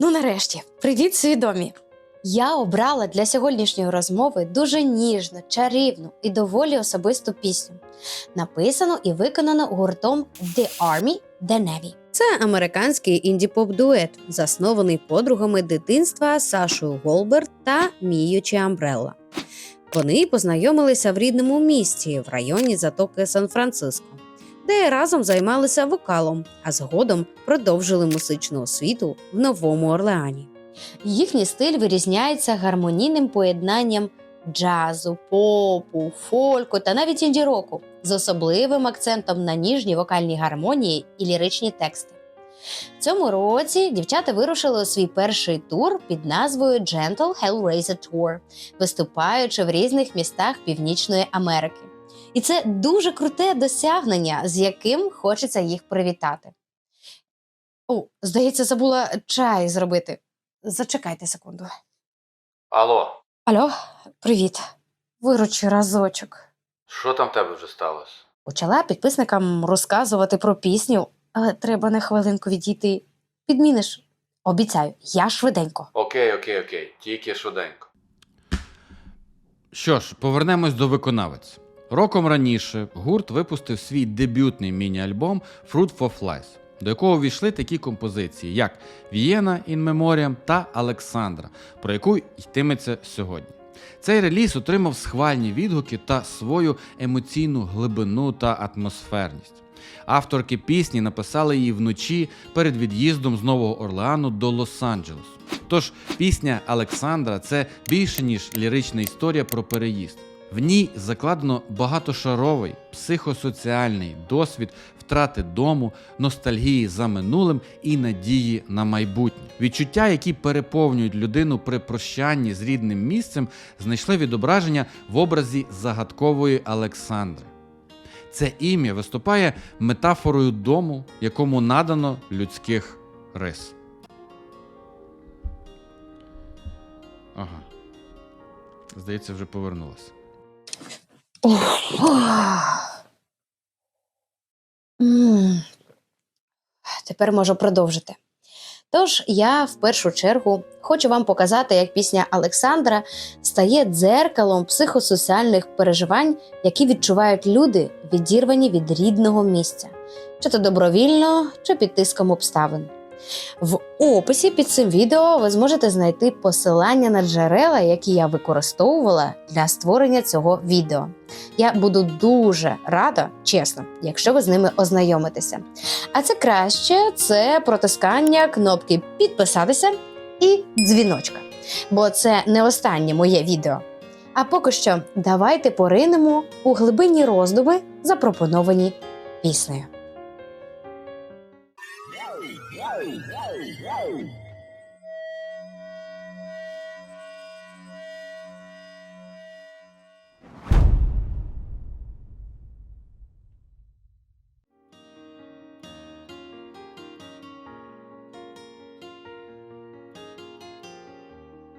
Ну, нарешті, привіт, свідомі! Я обрала для сьогоднішньої розмови дуже ніжну, чарівну і доволі особисту пісню, написану і виконано гуртом The Army The Navy. Це американський інді-поп-дует, заснований подругами дитинства Сашою Голберт та Мією Чіамбрелла. Вони познайомилися в рідному місті в районі затоки Сан-Франциско, де разом займалися вокалом, а згодом продовжили музичну освіту в Новому Орлеані. Їхній стиль вирізняється гармонійним поєднанням джазу, попу, фольку та навіть інді-року з особливим акцентом на ніжні вокальні гармонії і ліричні тексти. В цьому році дівчата вирушили у свій перший тур під назвою Gentle Hellraiser Tour, виступаючи в різних містах Північної Америки. І це дуже круте досягнення, з яким хочеться їх привітати. О, здається, забула чай зробити. Зачекайте секунду. Алло, Алло, привіт. Виручи разочок. що там в тебе вже сталося? Почала підписникам розказувати про пісню, але треба на хвилинку відійти. Підміниш. Обіцяю, я швиденько. Окей, окей, окей, тільки швиденько. Що ж, повернемось до виконавець. Роком раніше гурт випустив свій дебютний міні-альбом Fruit for Flies, до якого війшли такі композиції, як Вієна in Memoriam та Александра, про яку йтиметься сьогодні. Цей реліз отримав схвальні відгуки та свою емоційну глибину та атмосферність. Авторки пісні написали її вночі перед від'їздом з Нового Орлеану до Лос-Анджелесу. Тож пісня Олександра це більше ніж лірична історія про переїзд. В ній закладено багатошаровий психосоціальний досвід втрати дому, ностальгії за минулим і надії на майбутнє. Відчуття, які переповнюють людину при прощанні з рідним місцем, знайшли відображення в образі загадкової Олександри. Це ім'я виступає метафорою дому, якому надано людських рис. Ага. Здається, вже повернулася. Тепер можу продовжити. Тож я в першу чергу хочу вам показати, як пісня Олександра стає дзеркалом психосоціальних переживань, які відчувають люди, відірвані від рідного місця, чи то добровільно, чи під тиском обставин. В описі під цим відео ви зможете знайти посилання на джерела, які я використовувала для створення цього відео. Я буду дуже рада, чесно, якщо ви з ними ознайомитеся. А це краще це протискання кнопки підписатися і дзвіночка. Бо це не останнє моє відео. А поки що давайте поринемо у глибинні роздуми, запропоновані піснею.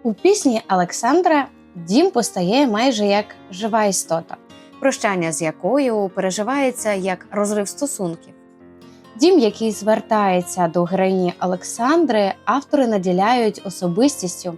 У пісні Олександра дім постає майже як жива істота, прощання з якою переживається як розрив стосунків. Дім, який звертається до героїні Олександри, автори наділяють особистістю,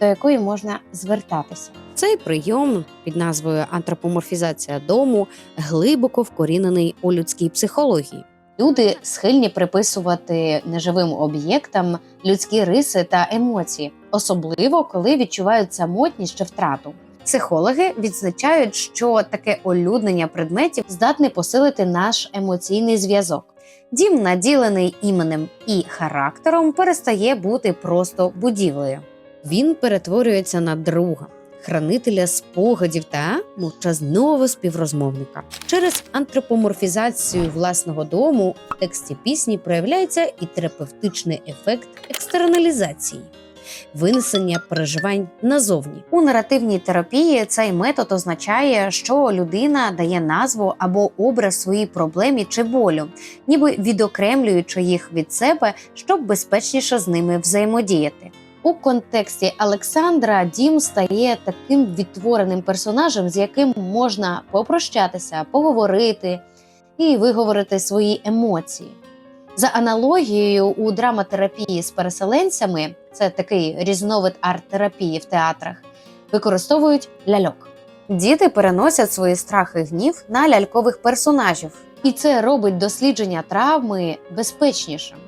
до якої можна звертатися. Цей прийом під назвою антропоморфізація дому глибоко вкорінений у людській психології. Люди схильні приписувати неживим об'єктам людські риси та емоції, особливо коли відчувають самотність чи втрату. Психологи відзначають, що таке олюднення предметів здатне посилити наш емоційний зв'язок. Дім, наділений іменем і характером, перестає бути просто будівлею. Він перетворюється на друга, хранителя спогадів та мовчазного співрозмовника. Через антропоморфізацію власного дому в тексті пісні проявляється і терапевтичний ефект екстерналізації. Винесення переживань назовні у наративній терапії цей метод означає, що людина дає назву або образ своїй проблемі чи болю, ніби відокремлюючи їх від себе, щоб безпечніше з ними взаємодіяти. У контексті Олександра Дім стає таким відтвореним персонажем, з яким можна попрощатися, поговорити і виговорити свої емоції. За аналогією у драматерапії з переселенцями, це такий різновид арт-терапії в театрах, використовують ляльок. Діти переносять свої страхи і гнів на лялькових персонажів, і це робить дослідження травми безпечнішим.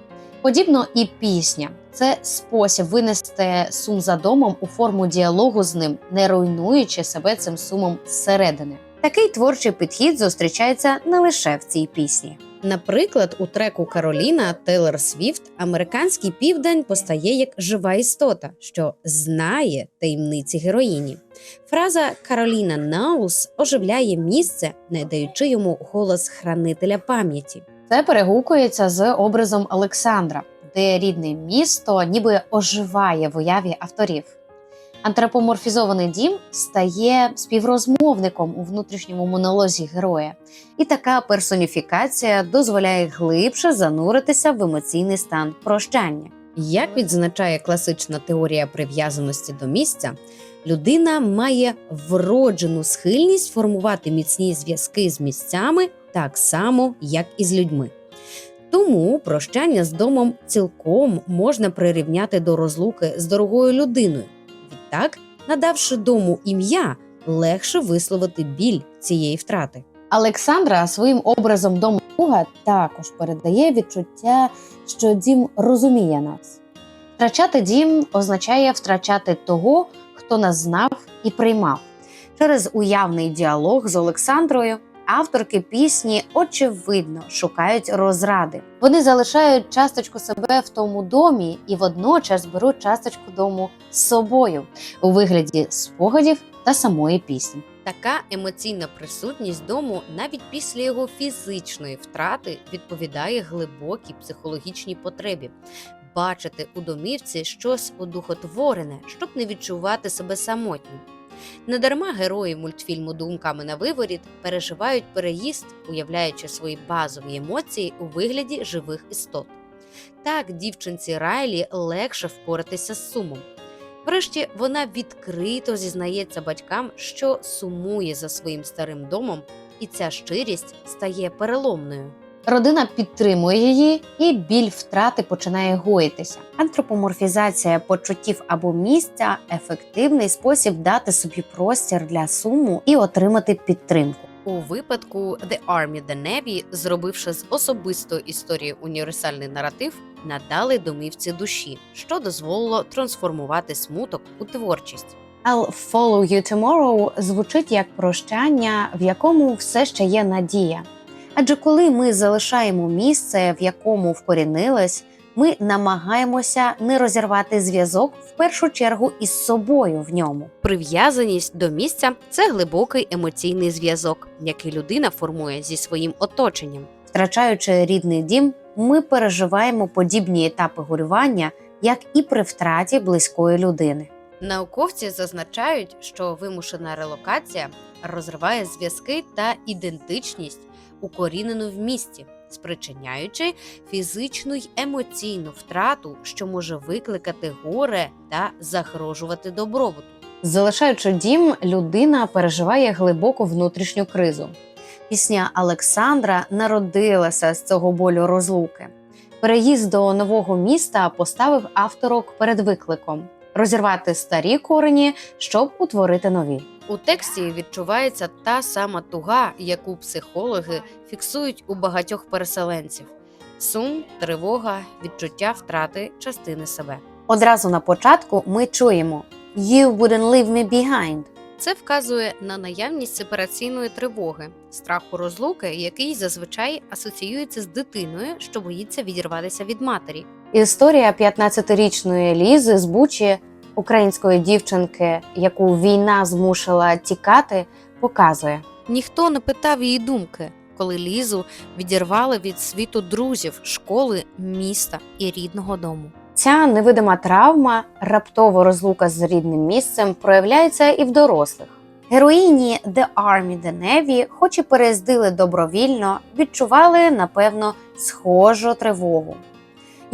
Подібно і пісня це спосіб винести сум за домом у форму діалогу з ним, не руйнуючи себе цим сумом зсередини. Такий творчий підхід зустрічається не лише в цій пісні. Наприклад, у треку Кароліна Тейлор Свіфт американський південь постає як жива істота, що знає таємниці героїні. Фраза Кароліна Наус оживляє місце, не даючи йому голос хранителя пам'яті. Це перегукується з образом Олександра, де рідне місто ніби оживає в уяві авторів. Антропоморфізований дім стає співрозмовником у внутрішньому монолозі героя, і така персоніфікація дозволяє глибше зануритися в емоційний стан прощання. Як відзначає класична теорія прив'язаності до місця, людина має вроджену схильність формувати міцні зв'язки з місцями так само, як і з людьми. Тому прощання з домом цілком можна прирівняти до розлуки з дорогою людиною. Відтак, надавши дому ім'я, легше висловити біль цієї втрати. Олександра своїм образом дому друга також передає відчуття, що дім розуміє нас. Втрачати дім означає втрачати того, хто нас знав і приймав. Через уявний діалог з Олександрою авторки пісні очевидно шукають розради. Вони залишають часточку себе в тому домі і водночас беруть часточку дому з собою у вигляді спогадів та самої пісні. Така емоційна присутність дому навіть після його фізичної втрати відповідає глибокій психологічній потребі бачити у домівці щось одухотворене, щоб не відчувати себе самотнім. Недарма герої мультфільму Думками на виворіт переживають переїзд, уявляючи свої базові емоції у вигляді живих істот. Так дівчинці Райлі легше впоратися з сумом. Врешті вона відкрито зізнається батькам, що сумує за своїм старим домом, і ця щирість стає переломною. Родина підтримує її, і біль втрати починає гоїтися. Антропоморфізація почуттів або місця ефективний спосіб дати собі простір для суму і отримати підтримку. У випадку The Army The Navy, зробивши з особистої історії універсальний наратив, надали домівці душі, що дозволило трансформувати смуток у творчість. I'll follow you tomorrow звучить як прощання, в якому все ще є надія. Адже коли ми залишаємо місце, в якому вкорінились, ми намагаємося не розірвати зв'язок в першу чергу із собою в ньому. Прив'язаність до місця це глибокий емоційний зв'язок, який людина формує зі своїм оточенням. Втрачаючи рідний дім, ми переживаємо подібні етапи горювання, як і при втраті близької людини. Науковці зазначають, що вимушена релокація розриває зв'язки та ідентичність, укорінену в місті, спричиняючи фізичну й емоційну втрату, що може викликати горе та загрожувати добробуту. Залишаючи дім, людина переживає глибоку внутрішню кризу. Пісня Олександра народилася з цього болю розлуки. Переїзд до нового міста поставив авторок перед викликом розірвати старі корені, щоб утворити нові. У тексті відчувається та сама туга, яку психологи фіксують у багатьох переселенців: сум, тривога, відчуття втрати частини себе. Одразу на початку ми чуємо «You wouldn't leave me behind». Це вказує на наявність сепараційної тривоги, страху розлуки, який зазвичай асоціюється з дитиною, що боїться відірватися від матері. Історія 15-річної Лізи з Бучі, української дівчинки, яку війна змусила тікати, показує: ніхто не питав її думки, коли Лізу відірвали від світу друзів, школи, міста і рідного дому. Ця невидима травма, раптова розлука з рідним місцем, проявляється і в дорослих. Героїні The Army The Navy, хоч і переїздили добровільно, відчували напевно схожу тривогу.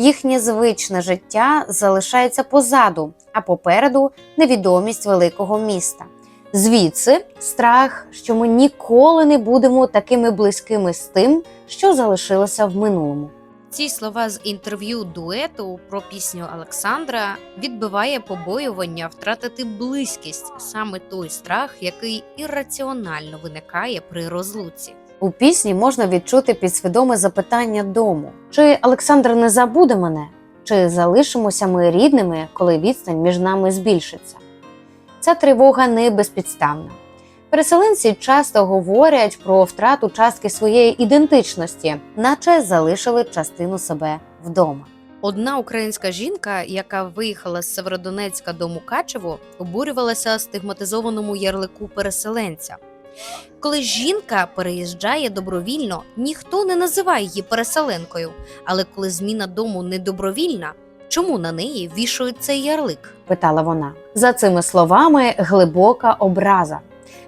Їхнє звичне життя залишається позаду, а попереду невідомість великого міста. Звідси страх, що ми ніколи не будемо такими близькими з тим, що залишилося в минулому. Ці слова з інтерв'ю дуету про пісню Олександра відбиває побоювання втратити близькість, саме той страх, який ірраціонально виникає при розлуці. У пісні можна відчути підсвідоме запитання дому: чи Олександр не забуде мене, чи залишимося ми рідними, коли відстань між нами збільшиться? Ця тривога не безпідставна. Переселенці часто говорять про втрату частки своєї ідентичності, наче залишили частину себе вдома. Одна українська жінка, яка виїхала з Северодонецька до Мукачево, обурювалася стигматизованому ярлику переселенця. Коли жінка переїжджає добровільно, ніхто не називає її переселенкою. Але коли зміна дому не добровільна, чому на неї вішають цей ярлик? питала вона. За цими словами глибока образа.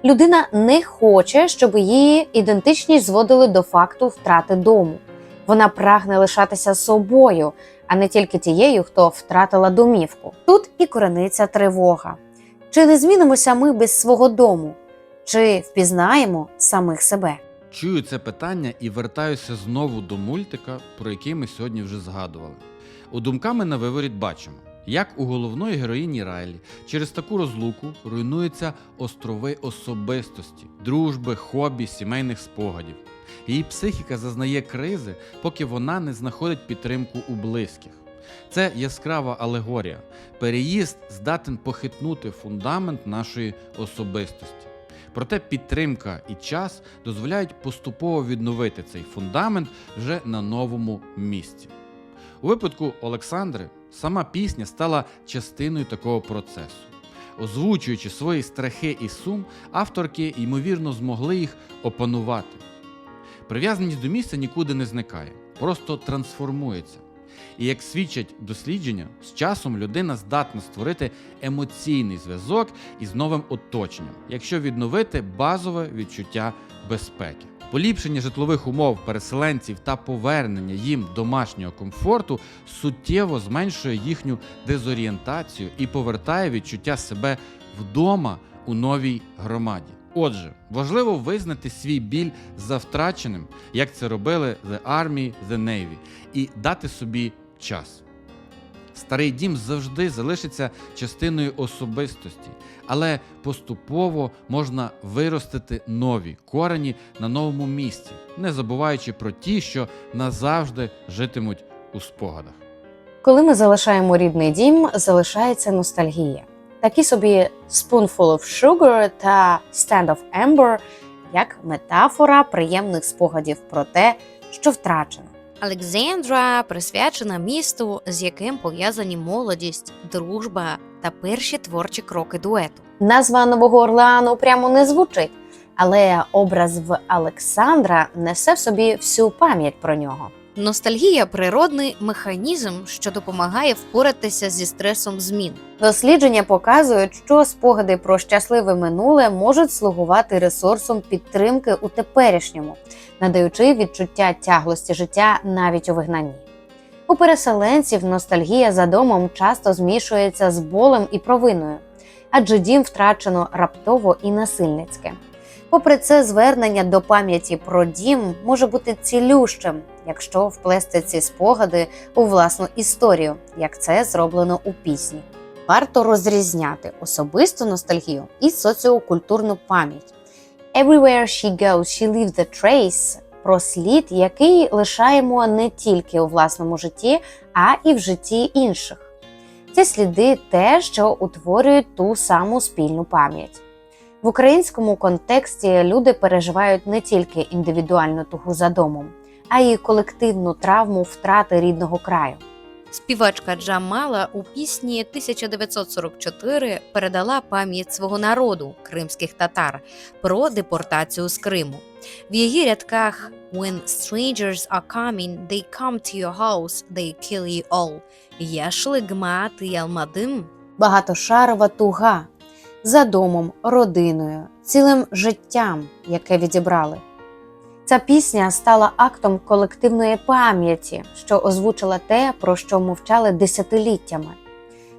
Людина не хоче, щоб її ідентичність зводили до факту втрати дому. Вона прагне лишатися собою, а не тільки тією, хто втратила домівку. Тут і корениться тривога. Чи не змінимося ми без свого дому? Чи впізнаємо самих себе? Чую це питання і вертаюся знову до мультика, про який ми сьогодні вже згадували. У думками на виворіт бачимо, як у головної героїні Райлі через таку розлуку руйнуються острови особистості, дружби, хобі, сімейних спогадів. Її психіка зазнає кризи, поки вона не знаходить підтримку у близьких. Це яскрава алегорія. Переїзд здатен похитнути фундамент нашої особистості. Проте підтримка і час дозволяють поступово відновити цей фундамент вже на новому місці. У випадку Олександри сама пісня стала частиною такого процесу. Озвучуючи свої страхи і сум, авторки ймовірно змогли їх опанувати. Прив'язаність до місця нікуди не зникає, просто трансформується. І як свідчать дослідження, з часом людина здатна створити емоційний зв'язок із новим оточенням, якщо відновити базове відчуття безпеки. Поліпшення житлових умов переселенців та повернення їм домашнього комфорту суттєво зменшує їхню дезорієнтацію і повертає відчуття себе вдома у новій громаді. Отже, важливо визнати свій біль за втраченим, як це робили The Army, The Navy, і дати собі час. Старий дім завжди залишиться частиною особистості, але поступово можна виростити нові корені на новому місці, не забуваючи про ті, що назавжди житимуть у спогадах. Коли ми залишаємо рідний дім, залишається ностальгія. Такі собі Spoonful of Sugar та Stand of Amber як метафора приємних спогадів про те, що втрачено. Олександра присвячена місту, з яким пов'язані молодість, дружба та перші творчі кроки дуету. Назва Нового Орлеану прямо не звучить, але образ в Олександра несе в собі всю пам'ять про нього. Ностальгія природний механізм, що допомагає впоратися зі стресом змін. Дослідження показують, що спогади про щасливе минуле можуть слугувати ресурсом підтримки у теперішньому, надаючи відчуття тяглості життя навіть у вигнанні. У переселенців ностальгія за домом часто змішується з болем і провиною, адже дім втрачено раптово і насильницьке. Попри це, звернення до пам'яті про дім може бути цілющим, якщо вплести ці спогади у власну історію, як це зроблено у пісні. Варто розрізняти особисту ностальгію і соціокультурну пам'ять. Everywhere she goes, she leaves the trace про слід, який лишаємо не тільки у власному житті, а і в житті інших. Ці сліди те, що утворюють ту саму спільну пам'ять. В українському контексті люди переживають не тільки індивідуальну тугу за домом, а й колективну травму втрати рідного краю. Співачка Джамала у пісні 1944 передала пам'ять свого народу, кримських татар, про депортацію з Криму. В її рядках When strangers are coming, they come to your house, they kill you all. Яшли гмати ялмадим. Багатошарова туга за домом, родиною, цілим життям, яке відібрали. Ця пісня стала актом колективної пам'яті, що озвучила те, про що мовчали десятиліттями.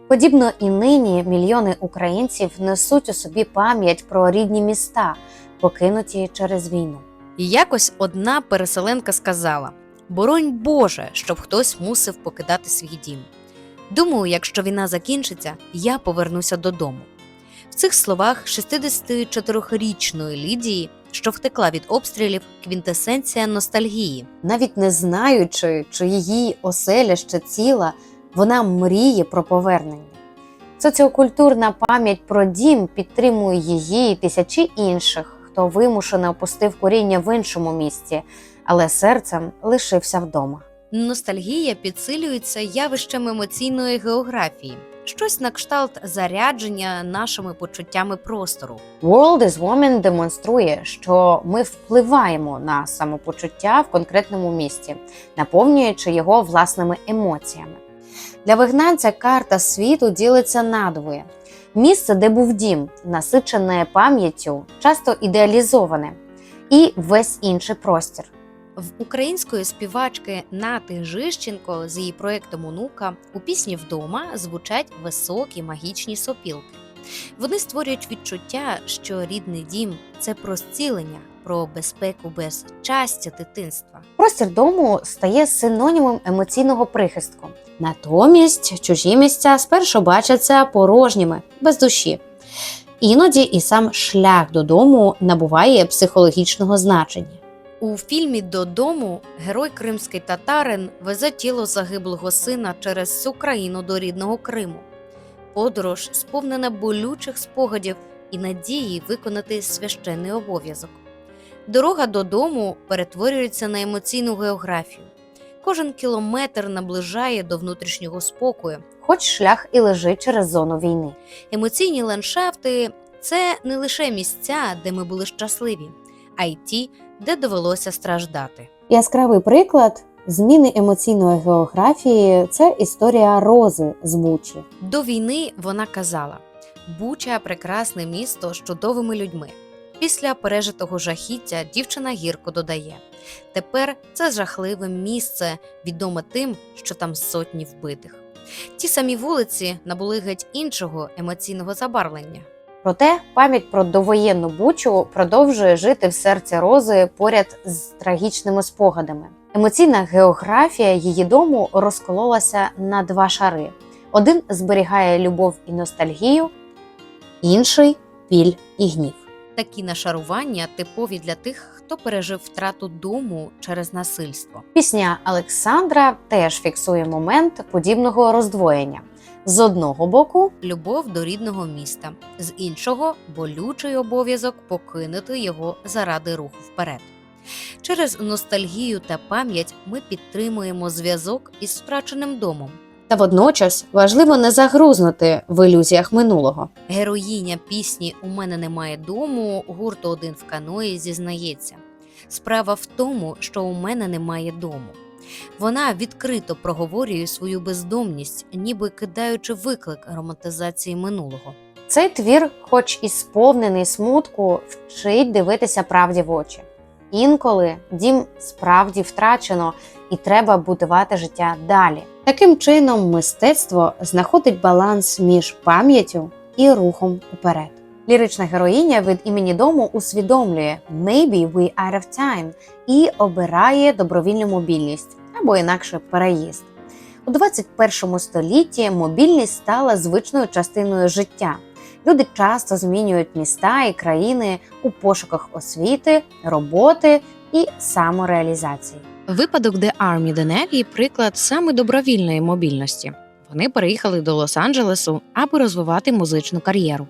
Подібно і нині мільйони українців несуть у собі пам'ять про рідні міста, покинуті через війну. І якось одна переселенка сказала: Боронь Боже, щоб хтось мусив покидати свій дім. Думаю, якщо війна закінчиться, я повернуся додому. В цих словах 64-річної Лідії, що втекла від обстрілів, квінтесенція ностальгії. Навіть не знаючи, чи її оселя ще ціла, вона мріє про повернення. Соціокультурна пам'ять про дім підтримує її і тисячі інших, хто вимушено опустив коріння в іншому місці, але серцем лишився вдома. Ностальгія підсилюється явищем емоційної географії, щось на кшталт зарядження нашими почуттями простору. World is Woman демонструє, що ми впливаємо на самопочуття в конкретному місці, наповнюючи його власними емоціями. Для вигнанця карта світу ділиться надвоє. Місце, де був дім, насичене пам'яттю, часто ідеалізоване, і весь інший простір. В української співачки Нати Жищенко з її проєктом Онука у пісні вдома звучать високі магічні сопілки. Вони створюють відчуття, що рідний дім це про зцілення, про безпеку без частя дитинства. Простір дому стає синонімом емоційного прихистку. Натомість чужі місця спершу бачаться порожніми, без душі. Іноді і сам шлях додому набуває психологічного значення. У фільмі Додому герой кримський татарин везе тіло загиблого сина через всю країну до рідного Криму. Подорож сповнена болючих спогадів і надії виконати священний обов'язок. Дорога додому перетворюється на емоційну географію. Кожен кілометр наближає до внутрішнього спокою. Хоч шлях і лежить через зону війни. Емоційні ландшафти це не лише місця, де ми були щасливі, а й ті, де довелося страждати. Яскравий приклад зміни емоційної географії це історія Рози з Бучі. До війни вона казала: Буча прекрасне місто з чудовими людьми. Після пережитого жахіття дівчина гірко додає: тепер це жахливе місце, відоме тим, що там сотні вбитих. Ті самі вулиці набули геть іншого емоційного забарвлення. Проте пам'ять про довоєнну бучу продовжує жити в серці Рози поряд з трагічними спогадами. Емоційна географія її дому розкололася на два шари: один зберігає любов і ностальгію, інший біль і гнів. Такі нашарування типові для тих, хто пережив втрату дому через насильство. Пісня Олександра теж фіксує момент подібного роздвоєння. З одного боку, любов до рідного міста, з іншого болючий обов'язок покинути його заради руху вперед. Через ностальгію та пам'ять ми підтримуємо зв'язок із втраченим домом. та водночас важливо не загрузнути в ілюзіях минулого. Героїня пісні У мене немає дому гурту один в каної зізнається. Справа в тому, що у мене немає дому. Вона відкрито проговорює свою бездомність, ніби кидаючи виклик романтизації минулого. Цей твір, хоч і сповнений смутку, вчить дивитися правді в очі. Інколи дім справді втрачено, і треба будувати життя далі. Таким чином, мистецтво знаходить баланс між пам'яттю і рухом уперед. Лірична героїня від імені дому усвідомлює «Maybe we out of time» і обирає добровільну мобільність або інакше переїзд. У 21 столітті мобільність стала звичною частиною життя. Люди часто змінюють міста і країни у пошуках освіти, роботи і самореалізації. Випадок Army The Navy – приклад саме добровільної мобільності. Вони переїхали до Лос-Анджелесу, аби розвивати музичну кар'єру.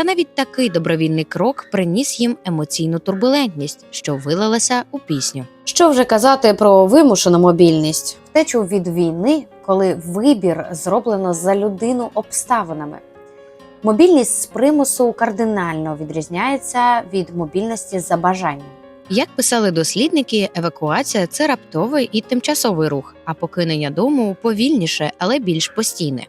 Та навіть такий добровільний крок приніс їм емоційну турбулентність, що вилилася у пісню. Що вже казати про вимушену мобільність, втечу від війни, коли вибір зроблено за людину обставинами. Мобільність з примусу кардинально відрізняється від мобільності за бажанням. Як писали дослідники, евакуація це раптовий і тимчасовий рух, а покинення дому повільніше, але більш постійне.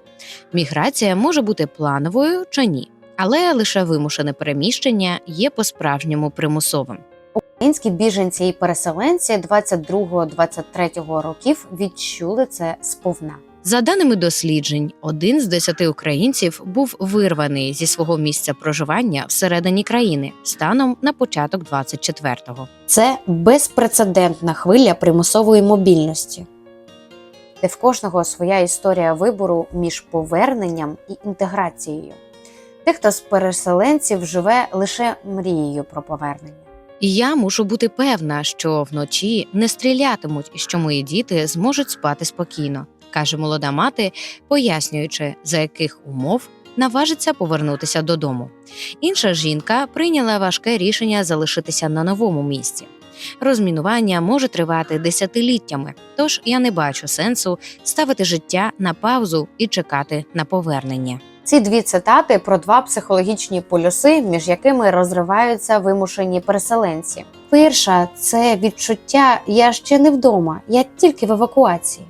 Міграція може бути плановою чи ні, але лише вимушене переміщення є по-справжньому примусовим. Українські біженці і переселенці 22-23 років відчули це сповна. За даними досліджень, один з десяти українців був вирваний зі свого місця проживання всередині країни станом на початок 24-го. Це безпрецедентна хвиля примусової мобільності, де в кожного своя історія вибору між поверненням і інтеграцією. Дехто з переселенців живе лише мрією про повернення. Я мушу бути певна, що вночі не стрілятимуть і що мої діти зможуть спати спокійно, каже молода мати, пояснюючи, за яких умов наважиться повернутися додому. Інша жінка прийняла важке рішення залишитися на новому місці. Розмінування може тривати десятиліттями, тож я не бачу сенсу ставити життя на паузу і чекати на повернення. Ці дві цитати про два психологічні полюси, між якими розриваються вимушені переселенці. Перша це відчуття я ще не вдома, я тільки в евакуації.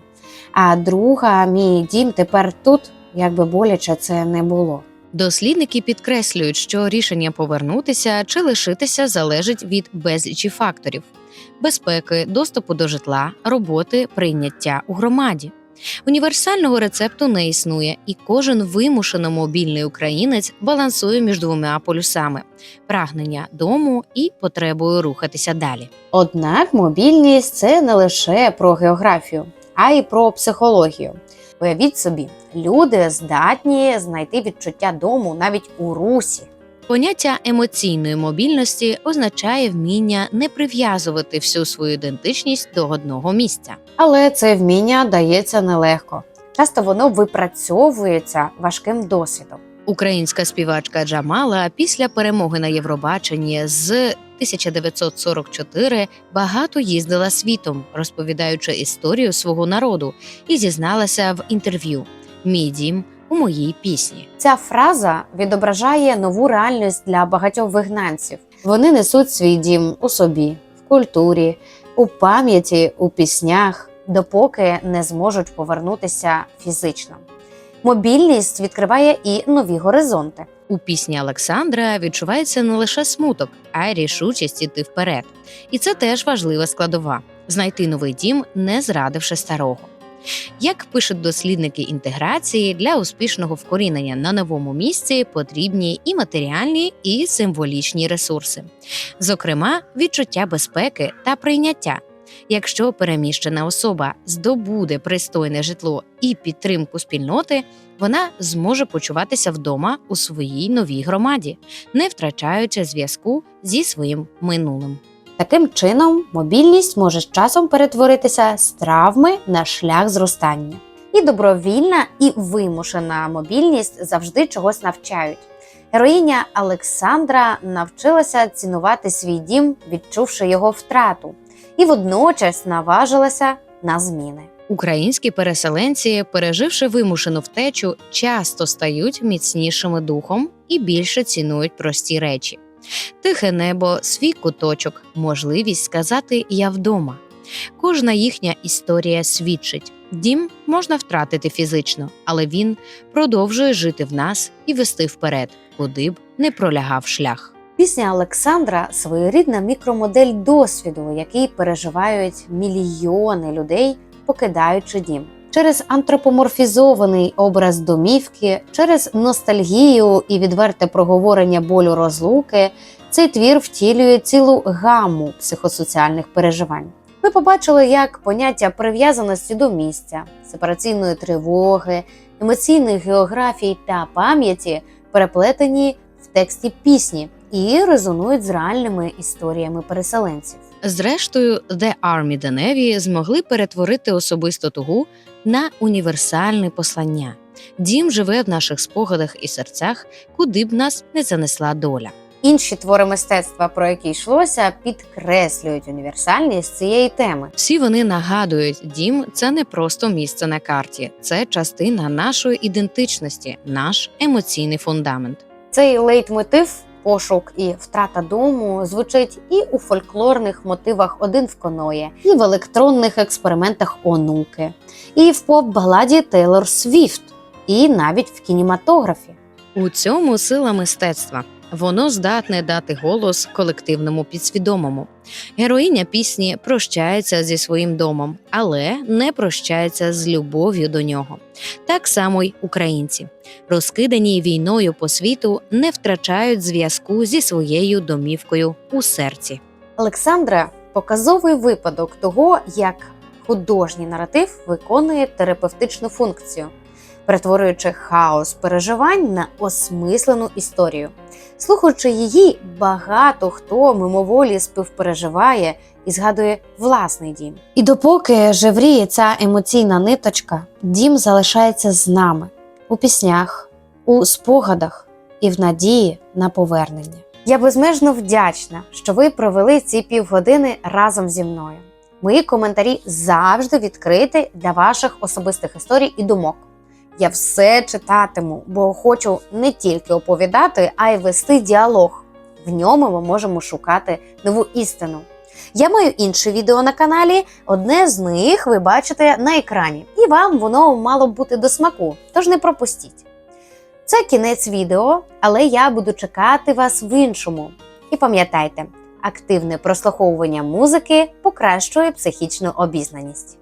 А друга мій дім тепер тут, як би боляче це не було. Дослідники підкреслюють, що рішення повернутися чи лишитися залежить від безлічі факторів: безпеки, доступу до житла, роботи, прийняття у громаді. Універсального рецепту не існує, і кожен вимушено мобільний українець балансує між двома полюсами: прагнення дому і потребою рухатися далі. Однак мобільність це не лише про географію, а й про психологію. Уявіть собі, люди здатні знайти відчуття дому навіть у русі. Поняття емоційної мобільності означає вміння не прив'язувати всю свою ідентичність до одного місця. Але це вміння дається нелегко. Часто воно випрацьовується важким досвідом. Українська співачка Джамала після перемоги на Євробаченні з 1944 багато їздила світом, розповідаючи історію свого народу, і зізналася в інтерв'ю Мій дім у моїй пісні. Ця фраза відображає нову реальність для багатьох вигнанців. Вони несуть свій дім у собі, в культурі, у пам'яті, у піснях, допоки не зможуть повернутися фізично. Мобільність відкриває і нові горизонти. У пісні Олександра відчувається не лише смуток, а й рішучість іти вперед. І це теж важлива складова знайти новий дім, не зрадивши старого. Як пишуть дослідники інтеграції, для успішного вкорінення на новому місці потрібні і матеріальні, і символічні ресурси, зокрема, відчуття безпеки та прийняття. Якщо переміщена особа здобуде пристойне житло і підтримку спільноти, вона зможе почуватися вдома у своїй новій громаді, не втрачаючи зв'язку зі своїм минулим. Таким чином, мобільність може з часом перетворитися з травми на шлях зростання. І добровільна, і вимушена мобільність завжди чогось навчають. Героїня Олександра навчилася цінувати свій дім, відчувши його втрату, і водночас наважилася на зміни. Українські переселенці, переживши вимушену втечу, часто стають міцнішими духом і більше цінують прості речі. Тихе небо, свій куточок, можливість сказати Я вдома. Кожна їхня історія свідчить: дім можна втратити фізично, але він продовжує жити в нас і вести вперед, куди б не пролягав шлях. Пісня Олександра своєрідна мікромодель досвіду, який переживають мільйони людей, покидаючи дім. Через антропоморфізований образ домівки, через ностальгію і відверте проговорення болю розлуки, цей твір втілює цілу гаму психосоціальних переживань. Ми побачили, як поняття прив'язаності до місця, сепараційної тривоги, емоційної географії та пам'яті переплетені в тексті пісні і резонують з реальними історіями переселенців. Зрештою, The Army The Navy змогли перетворити особисту тугу на універсальне послання. Дім живе в наших спогадах і серцях, куди б нас не занесла доля. Інші твори мистецтва, про які йшлося, підкреслюють універсальність цієї теми. Всі вони нагадують, дім це не просто місце на карті, це частина нашої ідентичності, наш емоційний фундамент. Цей лейтмотив, пошук і втрата дому звучить і у фольклорних мотивах Один в коноє, і в електронних експериментах онуки, і в поп-баладі Тейлор Свіфт, і навіть в кінематографі. У цьому сила мистецтва. Воно здатне дати голос колективному підсвідомому. Героїня пісні прощається зі своїм домом, але не прощається з любов'ю до нього. Так само й українці, розкидані війною по світу, не втрачають зв'язку зі своєю домівкою у серці. Олександра показовий випадок того, як художній наратив виконує терапевтичну функцію, перетворюючи хаос переживань на осмислену історію. Слухаючи її, багато хто мимоволі співпереживає і згадує власний дім. І допоки жевріє ця емоційна ниточка, дім залишається з нами у піснях, у спогадах і в надії на повернення. Я безмежно вдячна, що ви провели ці півгодини разом зі мною. Мої коментарі завжди відкриті для ваших особистих історій і думок. Я все читатиму, бо хочу не тільки оповідати, а й вести діалог. В ньому ми можемо шукати нову істину. Я маю інше відео на каналі. Одне з них ви бачите на екрані, і вам воно мало б бути до смаку, тож не пропустіть. Це кінець відео, але я буду чекати вас в іншому. І пам'ятайте, активне прослуховування музики покращує психічну обізнаність.